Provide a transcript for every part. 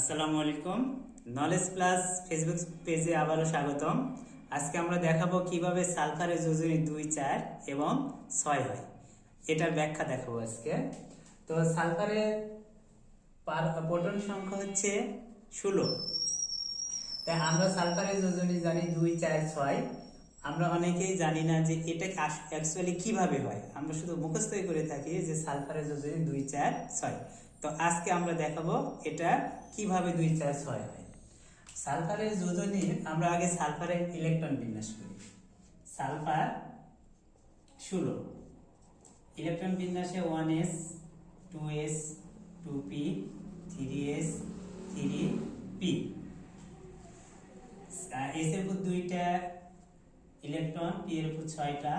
আসসালামু আলাইকুম। Knowledge plus Facebook পেজে আবারও স্বাগতম। আজকে আমরা দেখাবো কীভাবে সালফারের যোজনী দুই, চার এবং ছয় হয়। এটার ব্যাখ্যা দেখাবো আজকে। তো সালফারের প্রোটন সংখ্যা হচ্ছে ষোলো। তাই আমরা সালফারের যোজনী জানি দুই, চার, ছয়। আমরা অনেকেই জানি না যে এটা অ্যাকচুয়ালি কীভাবে হয়। আমরা শুধু মুখস্থই করে থাকি যে সালফারের যোজনী দুই, চার, ছয়। তো আজকে আমরা দেখাবো এটা কীভাবে দুই চার ছয় হয়। সালফারের যোজনী আমরা আগে সালফারের ইলেকট্রন বিন্যাস করি। সালফার ষোলো। ইলেকট্রন বিন্যাসে one S, two S, two P, three S, three P. S এর দুইটা ইলেকট্রন, পি এর উপর ছয়টা,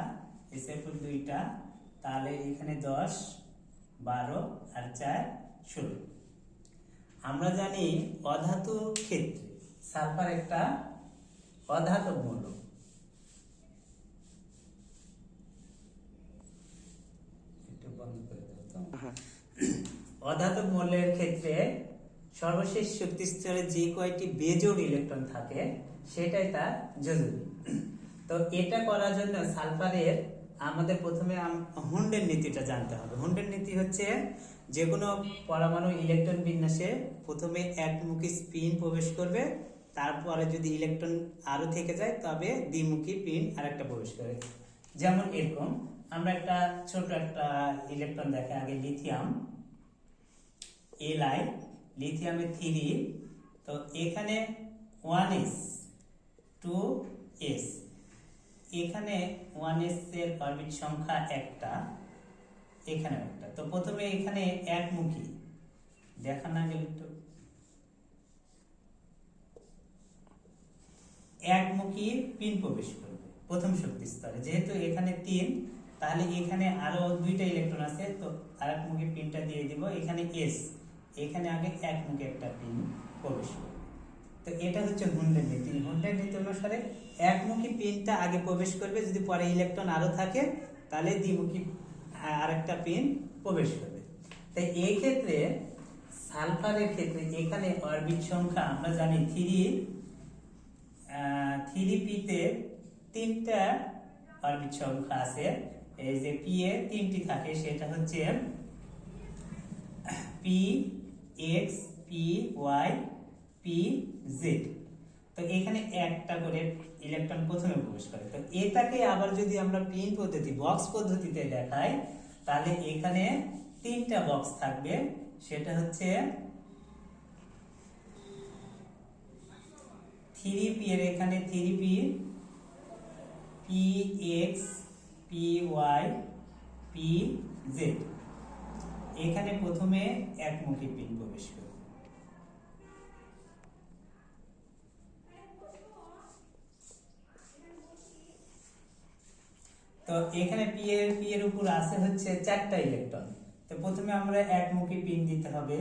এস এর দুইটা, তাহলে এখানে দশ, বারো আর চার ষোলো আমরা জানি অধাতু ক্ষেত্রে সালফার একটা অধাতব দাও তো। অধাতব মৌলের ক্ষেত্রে সর্বশেষ শক্তি স্তরে যে কয়টি বেজোড় ইলেকট্রন থাকে সেটাই তার যোজনী তো এটা করার জন্য সালফারের আমাদের প্রথমে হুন্ডের নীতিটা জানতে হবে। হুন্ডের নীতি হচ্ছে যে কোনো পরমাণু ইলেকট্রন বিন্যাসে প্রথমে একমুখী স্পিন প্রবেশ করবে, তারপরে যদি ইলেকট্রন আরও থেকে যায়, তবে দ্বিমুখী পিন আরেকটা প্রবেশ করে। যেমন এরকম, আমরা একটা ছোট একটা ইলেকট্রন দেখে, আগে লিথিয়াম এলআই লিথিয়ামে থ্রি তো এখানে ওয়ান এস টু এস এখানে ওয়ান এস এর অরবিট সংখ্যা একটা এখানে একটা তো প্রথমে এখানে একমুখী। দেখা না গেলে একটু একমুখী পিন প্রবেশ করবে প্রথম শক্তি স্তরে। যেহেতু এখানে তিন, তাহলে এখানে আরও দুইটা ইলেকট্রন আছে, তো আর আরেকমুখী পিনটা দিয়ে দিব। এখানে এস এখানে আগে একমুখী একটা পিন প্রবেশ করবে। তো এটা হচ্ছে হুন্ডের নীতি হুন্ডের নীতি অনুসারে একমুখী পিনটা আগে প্রবেশ করবে। যদি পরে ইলেকট্রন আরও থাকে, তাহলে দ্বিমুখী আরেকটা পিন প্রবেশ করবে। তাই এই ক্ষেত্রে সালফারের ক্ষেত্রে এখানে অরবিট সংখ্যা আমরা জানি থ্রি থ্রি পিতে তিনটা অরবিট সংখ্যা আছে। এই যে পি এ তিনটি থাকে, সেটা হচ্ছে P X P Y P Z তো এখানে একটা করে ইলেকট্রন প্রথমে প্রবেশ করে। তো এটাকে আবার যদি আমরা পিন পদ্ধতি বক্স পদ্ধতিতে দেখাই, তাহলে এখানে তিনটা বক্স থাকবে। সেটা হচ্ছে থ্রি পি এর এখানে three P P X P Y P Z এখানে প্রথমে একমুখী পিন প্রবেশ করবে। তো এখানে পি এর পি এর উপর আছে হচ্ছে চারটা ইলেকট্রন তো প্রথমে আমরা একমুখী পিন দিতে হবে।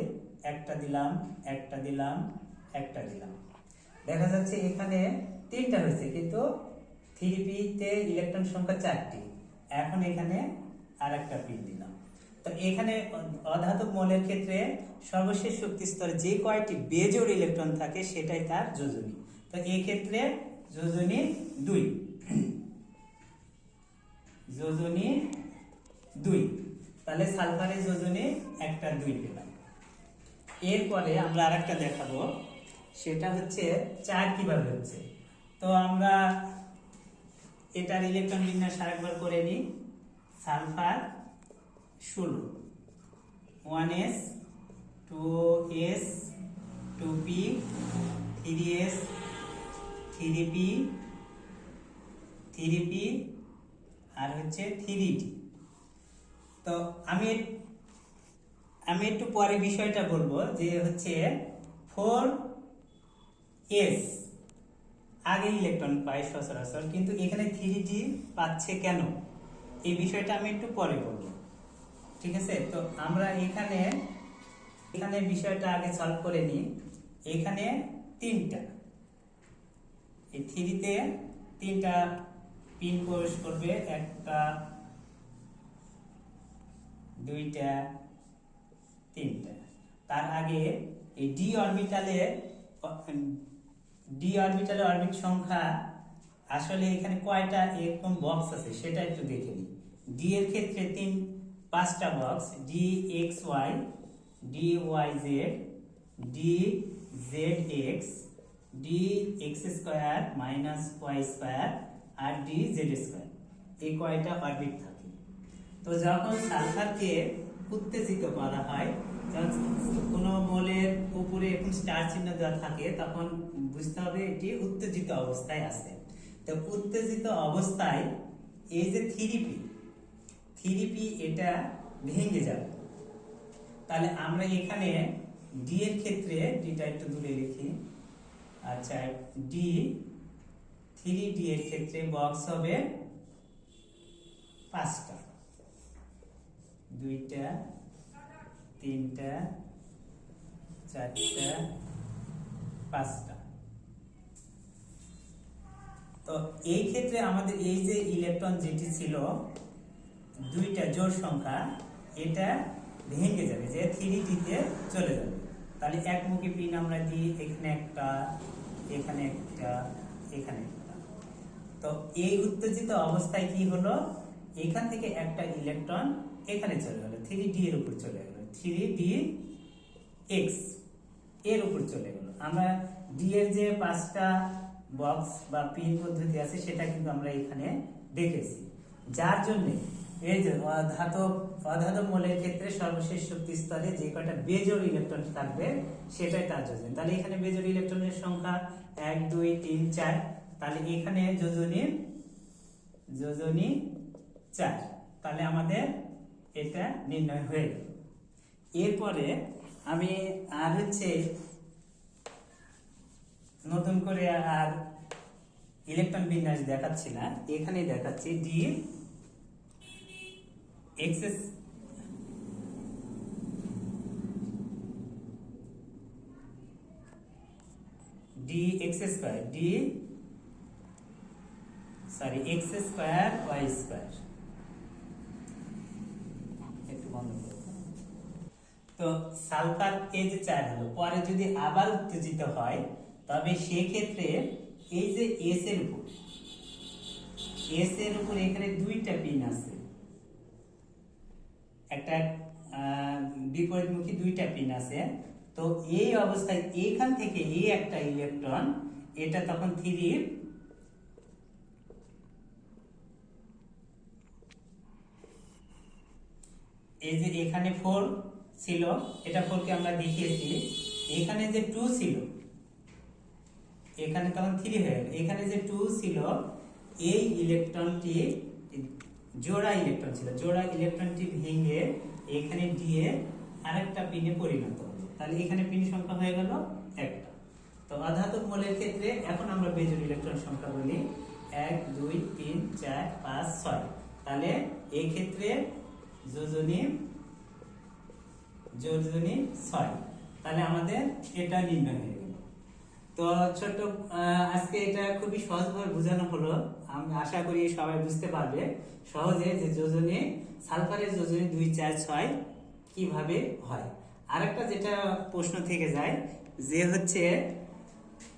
একটা দিলাম একটা দিলাম একটা দিলাম। দেখা যাচ্ছে এখানে তিনটা হয়েছে, কিন্তু থ্রি তে ইলেকট্রন সংখ্যা চারটি। এখন এখানে আর একটা পিন দিলাম। তো এখানে অধাতব মলের ক্ষেত্রে সর্বশেষ শক্তি স্তরে যে কয়টি বেজোড় ইলেকট্রন থাকে সেটাই তার যোজনী। তো এই ক্ষেত্রে যোজনী দুই। যোজনী দুই। তাহলে সালফারের যোজনী একটা দুই পেলাম। এরপরে আমরা আরেকটা দেখাবো। সেটা হচ্ছে চার কীভাবে হচ্ছে? তো আমরা এটার ইলেকট্রন বিন্যাস আরেকবার করে নিই। সালফার ষোলো। One S, two S, two P, three S, three P three P আর হচ্ছে থ্রি টি তো আমি আমি একটু পরে বিষয়টা বলব যে হচ্ছে ফোর এস আগে ইলেকট্রন পাই সচরাচর, কিন্তু এখানে থ্রি জি পাচ্ছে কেন? এই বিষয়টা আমি একটু পরে বলব। ঠিক আছে? তো আমরা এখানে এখানে বিষয়টা আগে সলভ করে নিই। এখানে তিনটা। এই থ্রিতে তিনটা পিন প্রবেশ করবে একটা, দুইটা, তিনটা। তার আগে এই ডি অরবিটালে ডি অরবিটালে অরবিট সংখ্যা আসলে এখানে কয়টা এরকম বক্স আছে সেটা একটু দেখে নিই। ডি এর ক্ষেত্রে তিন, পাঁচটা box D X Y D Y Z D Z X D X square minus Y square আর ডি জেড স্কোয়ার। এই কয়টা অরবিট থাকে। তো যখন সালফারকে উত্তেজিত করা হয় কোনো মলের উপরে এখন স্টার চিহ্ন দেওয়া থাকে, তখন বুঝতে হবে এটি উত্তেজিত অবস্থায় আছে। তো উত্তেজিত অবস্থায় এই যে থ্রিপি থ্রিপি এটা ভেঙে যাবে। তাহলে আমরা এখানে ডি এর ক্ষেত্রে ডিটা একটু দূরে লিখি আচ্ছা ডি থ্রি ডি এর ক্ষেত্রে বক্স হবে পাঁচটা। দুইটা, তিনটা, চারটা, পাঁচটা। তো এই ক্ষেত্রে আমাদের এই যে ইলেকট্রন যেটি ছিল, দুইটা জোড় সংখ্যা, এটা ভেঙে যাবে, যে থ্রি ডিতে চলে যাবে। তাহলে একমুখী পিন আমরা দিই, এখানে একটা এখানে একটা এখানে একটা। তো এই উত্তেজিত অবস্থায় কি হলো? এখান থেকে একটা ইলেকট্রন এখানে চলে গেল থ্রি ডি এর উপর চলে গেল থ্রি ডি এক্সের উপর চলে গেল। আমরা ডি এর যে পাঁচটা বক্স বা পিন পদ্ধতি আছে, সেটা কিন্তু আমরা এখানে দেখেছি। যার জন্য এই যে অধাতব অধাতব মৌলের ক্ষেত্রে সর্বশেষ শক্তি স্তরে যে কয়টা বেজোড় ইলেকট্রন থাকবে, সেটাই তার যোজন। তাহলে এখানে বেজোড় ইলেকট্রনের সংখ্যা এক, দুই, তিন, চার। তাহলে এখানে যোজনী যোজনী চার। তাহলে আমাদের এটা নির্ণয় হয়ে এরপরে আমি আর হচ্ছে নতুন করে আর ইলেকট্রন বিন্যাস দেখাচ্ছি না। এখানে দেখাচ্ছি D access D X square D sorry X square Y square একটু বন্ধ তো সালফার এই চার হলো, পরে যদি আবার উত্তেজিত হয়, তবে সেক্ষেত্রে এই যে এস এর উপর এস এর উপর এখানে দুইটা পিন আছে। একটা বিপরীতমুখী দুইটা পিন আছে। তো এই অবস্থায় এইখান থেকে এই একটা ইলেকট্রন এটা তখন থ্রি এই যে এখানে ফোর ছিল, এটা ফোরকে আমরা দেখিয়েছি। এখানে যে টু ছিল, এখানে তখন থ্রি হয়ে গেল। এখানে যে টু ছিল, এই ইলেকট্রনটি জোড়া ইলেকট্রন ছিল। জোড়া ইলেকট্রনটি ভেঙে এখানে দিয়ে আরেকটা পিনে পরিণত হলো। তাহলে এখানে পিন সংখ্যা হয়ে গেল একটা। তো অধাতব মৌলের ক্ষেত্রে এখন আমরা বেজোড় ইলেকট্রন সংখ্যা বলি। এক, দুই, তিন, চার, পাঁচ, ছয়। তাহলে এই ক্ষেত্রে যোজনী যোজনী ছয়। তাহলে আমাদের এটা নির্ণয় হয়ে তো আজকে এটা খুবই সহজভাবে বোঝানো হলো। আমি আশা করি সবাই বুঝতে পারবে সহজে যে যোজনে, সালফারের যোজনে দুই, চার, ছয় কীভাবে হয়। আরেকটা যেটা প্রশ্ন থেকে যায়, যে হচ্ছে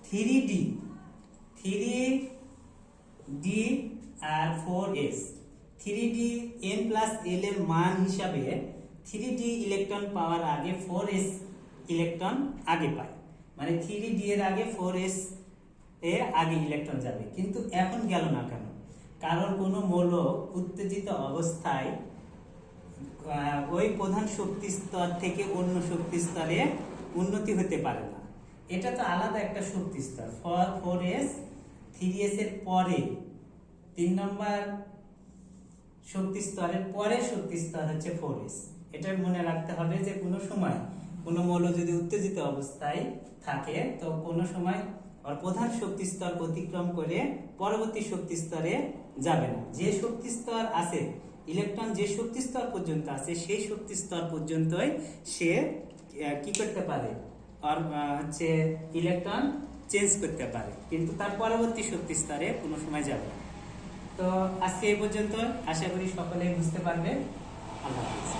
থ্রি ডি থ্রি ডি আর four S. Three D N plus L এর মান হিসাবে থ্রি ডি ইলেকট্রন পাওয়ার আগে ফোর এস ইলেকট্রন আগে পায়। মানে থ্রি ডি এর আগে ফোর এস এ আগে ইলেকট্রন যাবে। কিন্তু এখন গেল না কেন? কারণ কোনো মৌল উত্তেজিত অবস্থায় ওই প্রধান শক্তি স্তর থেকে অন্য শক্তি স্তরে উন্নতি হতে পারে না। এটা তো আলাদা একটা শক্তি স্তর। For four S three S এর পরে, তিন নম্বর শক্তি স্তরের পরে শক্তি স্তর হচ্ছে ফোর এস এটা মনে রাখতে হবে যে কোনো সময় কোনো মৌল যদি উত্তেজিত অবস্থায় থাকে, তো কোনো সময় ওর প্রধান শক্তি স্তর অতিক্রম করে পরবর্তী শক্তি স্তরে যাবে না। যে শক্তি স্তর আছে ইলেকট্রন যে শক্তি স্তর পর্যন্ত আছে, সেই শক্তি স্তর পর্যন্তই সে কি করতে পারে? আর হচ্ছে ইলেকট্রন চেঞ্জ করতে পারে। কিন্তু তার পরবর্তী শক্তি স্তরে কোনো সময় যাবে না। তো আজকে এই পর্যন্ত আশা করি সকলে বুঝতে পারবে আল্লাহ হাফিজ।